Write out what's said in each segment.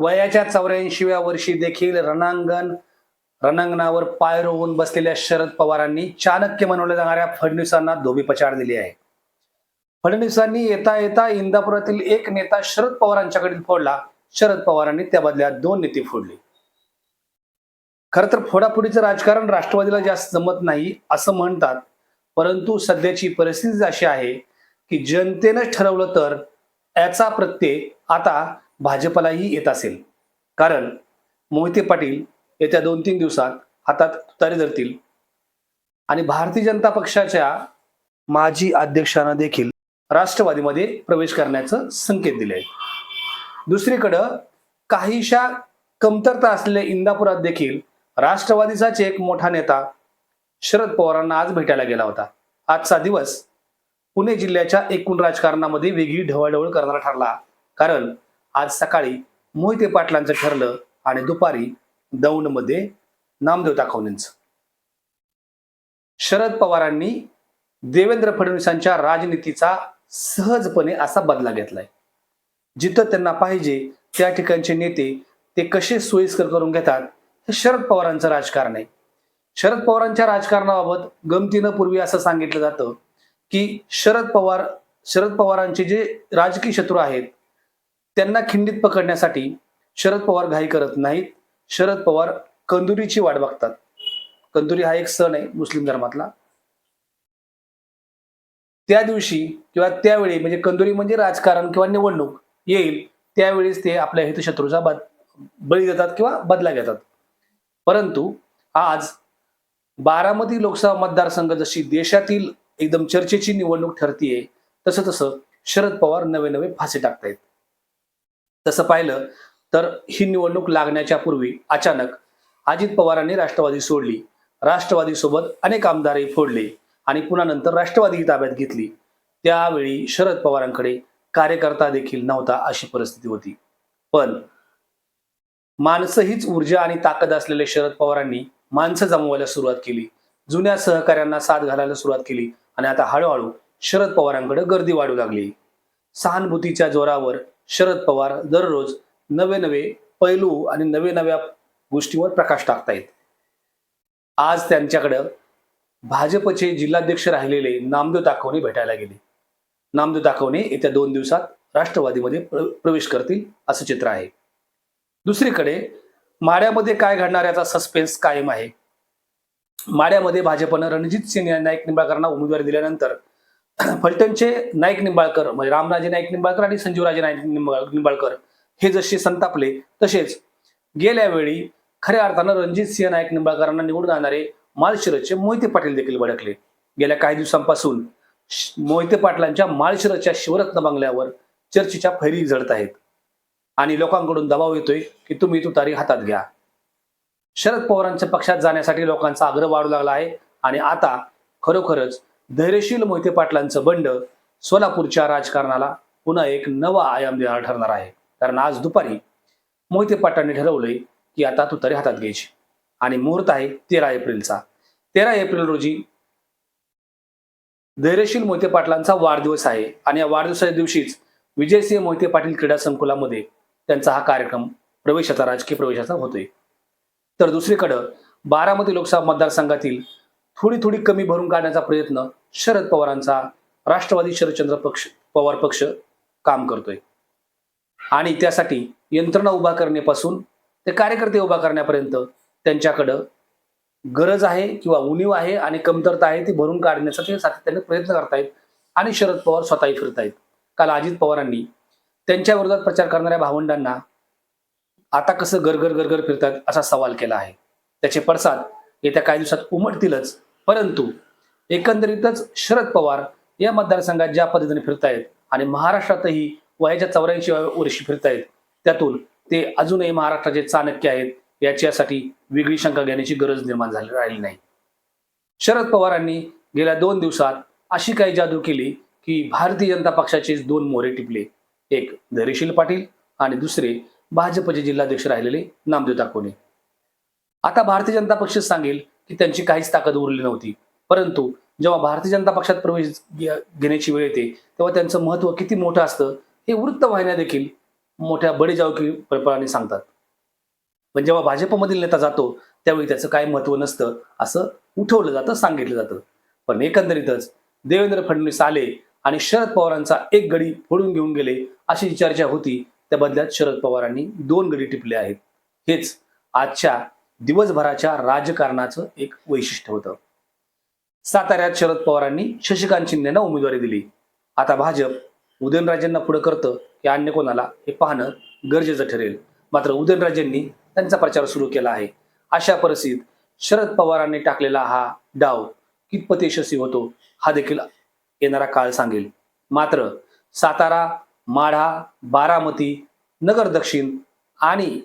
वयाच्या चौऱ्याऐंशीव्या वर्षी देखील रणांगण रणांगणावर पाय रोवून बसलेल्या शरद पवारांनी चाणक्य म्हणवल्या जाणाऱ्या फडणवीसांना धोबी दिली आहे. फडणवीसांनी येता येता इंदापुरातील एक नेता शरद पवारांच्याकडे फोडला. शरद पवारांनी त्या बदल्यात दोन नेते फोडले. खर तर फोडाफोडीचं राजकारण राष्ट्रवादीला जास्त जमत नाही असं म्हणतात. परंतु सध्याची परिस्थिती अशी आहे की जनतेनं ठरवलं तर याचा प्रत्यय आता भाजपलाही येत असेल. कारण मोहिते पाटील येत्या दोन तीन दिवसात हातात तुतारी धरतील. आणि भारतीय जनता पक्षाच्या माजी अध्यक्षांना देखील राष्ट्रवादीमध्ये प्रवेश करण्याचं संकेत दिले आहेत दुसरीकडं काहीशा कमतरता असलेल्या इंदापुरात देखील राष्ट्रवादीचाच एक मोठा नेता शरद पवारांना आज भेटायला गेला होता. आजचा दिवस पुणे जिल्ह्याच्या एकूण राजकारणामध्ये वेगळी ढवळढवळ करणारा ठरला. कारण आज सकाळी मोहिते पाटलांचं ठरलं आणि दुपारी दौंडमध्ये नामदेव दाखवण्यांचं शरद पवारांनी देवेंद्र फडणवीसांच्या राजनीतीचा सहजपणे असा बदला घेतलाय. जिथं त्यांना पाहिजे त्या ठिकाणचे नेते ते कसे सोयीस्कर करून घेतात हे शरद पवारांचं राजकारण आहे. शरद पवारांच्या राजकारणाबाबत गमतीनं पूर्वी असं सांगितलं जातं की शरद पवार शरद पवारांचे जे राजकीय शत्रू आहेत त्यांना खिंडीत पकडण्यासाठी शरद पवार घाई करत नाहीत. शरद पवार कंदुरीची वाट बघतात. कंदुरी हा एक सण आहे मुस्लिम धर्मातला. त्या दिवशी किंवा त्यावेळी म्हणजे कंदुरी म्हणजे राजकारण किंवा निवडणूक येईल त्यावेळेस ते आपल्या हितशत्रूचा बद बळी देतात किंवा बदला घेतात. परंतु आज बारामती लोकसभा मतदारसंघ जशी देशातील एकदम चर्चेची निवडणूक ठरतीये तसं तसं शरद पवार नवे नवे फासे टाकतायत. तसं पाहिलं तर ही निवडणूक लागण्याच्या पूर्वी अचानक अजित पवारांनी राष्ट्रवादी सोडली. राष्ट्रवादी सोबत अनेक आमदारही फोडले आणि पुन्हा नंतर राष्ट्रवादी ताब्यात घेतली. त्यावेळी शरद पवारांकडे कार्यकर्ता देखील नव्हता अशी परिस्थिती होती. पण माणसं हीच ऊर्जा आणि ताकद असलेल्या शरद पवारांनी माणसं जमवायला सुरुवात केली. जुन्या सहकाऱ्यांना साथ घालायला सुरुवात केली आणि आता हळूहळू शरद पवारांकडे गर्दी वाढू लागली. सहानुभूतीच्या जोरावर शरद पवार दररोज नवे नवे पैलू आणि नवे नव्या गोष्टींवर प्रकाश टाकतायत. आज त्यांच्याकडं भाजपचे जिल्हाध्यक्ष राहिलेले नामदेव दाखवणे भेटायला गेले. नामदेव दाखवणे येत्या दोन दिवसात राष्ट्रवादीमध्ये प्र- प्रवेश करतील असं चित्र आहे. दुसरीकडे माड्यामध्ये काय घडणार याचा सस्पेन्स कायम आहे. माड्यामध्ये भाजपनं रणजित सिंग नाईक निंबाळकरांना उमेदवारी दिल्यानंतर फलटणचे नाईक निंबाळकर म्हणजे रामराजे नाईक निंबाळकर आणि संजीवराजे नाईक निंबाळ- निंबाळकर हे जसे संतापले तसेच गेल्या वेळी खऱ्या अर्थानं रणजित सिंह नाईक निंबाळकरांना निवडून आणणारे माळशिरसचे मोहिते पाटील देखील भडकले. गेल्या काही दिवसांपासून मोहिते पाटलांच्या माळशिरसच्या शिवरत्न बंगल्यावर चर्चेच्या फैरी झडत आहेत. आणि लोकांकडून दबाव येतोय की तुम्ही तुतारी हातात घ्या. शरद पवारांच्या पक्षात जाण्यासाठी लोकांचा आग्रह वाढू लागला आहे आणि आता खरोखरच धैर्यशील मोहिते पाटलांचं बंड सोलापूरच्या राजकारणाला पुन्हा एक नवा आयाम देणार ठरणार आहे. कारण आज दुपारी मोहिते पाटलांनी ठरवलंय की आता तुतारी हातात घ्यायची. आणि मुहूर्त आहे तेरा एप्रिलचा. तेरा एप्रिल रोजी धैर्यशील मोहिते पाटलांचा वाढदिवस आहे. आणि या वाढदिवसाच्या दिवशीच विजयसिंह मोहिते पाटील क्रीडा संकुलामध्ये त्यांचा हा कार्यक्रम प्रवेशाचा राजकीय प्रवेशाचा होतोय. तर दुसरीकडं बारामती लोकसभा मतदारसंघातील थोडी थोडी कमी भरून काढण्याचा प्रयत्न शरद पवारांचा राष्ट्रवादी शरदचंद्र पक्ष पवार पक्ष काम करतोय. आणि त्यासाठी यंत्रणा उभा करण्यापासून ते कार्यकर्ते उभा करण्यापर्यंत त्यांच्याकडं गरज आहे किंवा उणीव आहे आणि कमतरता आहे ती भरून काढण्यासाठी सातत्याने प्रयत्न करतायत आणि शरद पवार स्वतःही फिरतायत. काल अजित पवारांनी त्यांच्या विरोधात प्रचार करणाऱ्या भावंडांना आता कसं गरगर गरगर फिरतात असा सवाल केला आहे. त्याचे पडसाद येत्या काही दिवसात उमटतीलच परंतु एकंदरीतच शरद पवार या मतदारसंघात ज्या पद्धतीने फिरतायत आणि महाराष्ट्रातही वयाच्या चौऱ्याऐंशी वर्षी फिरतायत त्यातून ते अजूनही महाराष्ट्राचे चाणक्य आहेत याच्यासाठी वेगळी शंका घेण्याची गरज निर्माण झाली राहिली नाही. शरद पवारांनी गेल्या दोन दिवसात अशी काही जादू केली की भारतीय जनता पक्षाचे दोन मोरे टिपले. एक धैर्यशील पाटील आणि दुसरे भाजपचे जिल्हाध्यक्ष राहिलेले नामदेव ताकोने. आता भारतीय जनता पक्ष सांगेल की त्यांची काहीच ताकद उरली नव्हती. परंतु जेव्हा भारतीय जनता पक्षात प्रवेश घेण्याची वेळ येते तेव्हा त्यांचं महत्त्व किती मोठं असतं हे वृत्तवाहिन्या देखील मोठ्या बळीजावकी प्रकाराने सांगतात. पण जेव्हा भाजपमधील नेता जातो त्यावेळी त्याचं काय महत्त्व नसतं असं उठवलं जातं सांगितलं जातं. पण एकंदरीतच देवेंद्र फडणवीस आले आणि शरद पवारांचा एक गडी फोडून घेऊन गेले अशी चर्चा होती त्या बदल्यात शरद पवारांनी दोन गडी टिपले आहेत. हेच आजच्या दिवसभराच्या राजकारणाचं एक वैशिष्ट्य होतं. साताऱ्यात शरद पवारांनी शशिकांत शिंदेना उमेदवारी दिली. आता भाजप उदयनराजेंना पुढे करतं की अन्य कोणाला? हे पाहणं गरजेचं ठरेल. मात्र उदयनराजेंनी त्यांचा प्रचार सुरू केला आहे. अशा परिस्थितीत शरद पवारांनी टाकलेला हा डाव कितपत यशस्वी होतो हा देखील येणारा काळ सांगेल. मात्र सातारा माढा बारामती नगर दक्षिण आणि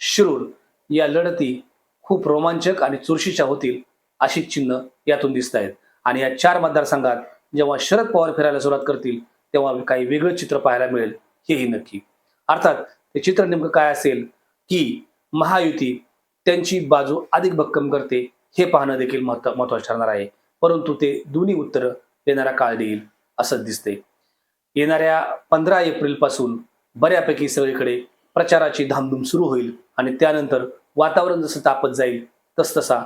शिरूर या लढती खूप रोमांचक आणि चुरशीच्या होतील अशी चिन्ह यातून दिसत आहेत. आणि या चार मतदारसंघात जेव्हा शरद पवार फिरायला सुरुवात करतील तेव्हा काही वेगळं चित्र पाहायला मिळेल हेही नक्की. अर्थात ते चित्र नेमकं काय असेल की महायुती त्यांची बाजू अधिक भक्कम करते हे पाहणं देखील महत्त्व महत्वाचं ठरणार आहे. परंतु ते दोन्ही उत्तरं येणारा काळ देईल असं दिसते येणाऱ्या पंधरा एप्रिलपासून बऱ्यापैकी सगळीकडे प्रचाराची धामधूम सुरू होईल आणि त्यानंतर वातावरण जसं तापत जाईल तसतसा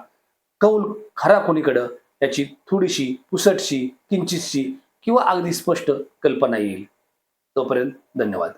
कौल खरा कोणीकडं याची थोडीशी पुसटशी किंचितशी किंवा अगदी स्पष्ट कल्पना येईल. तोपर्यंत धन्यवाद.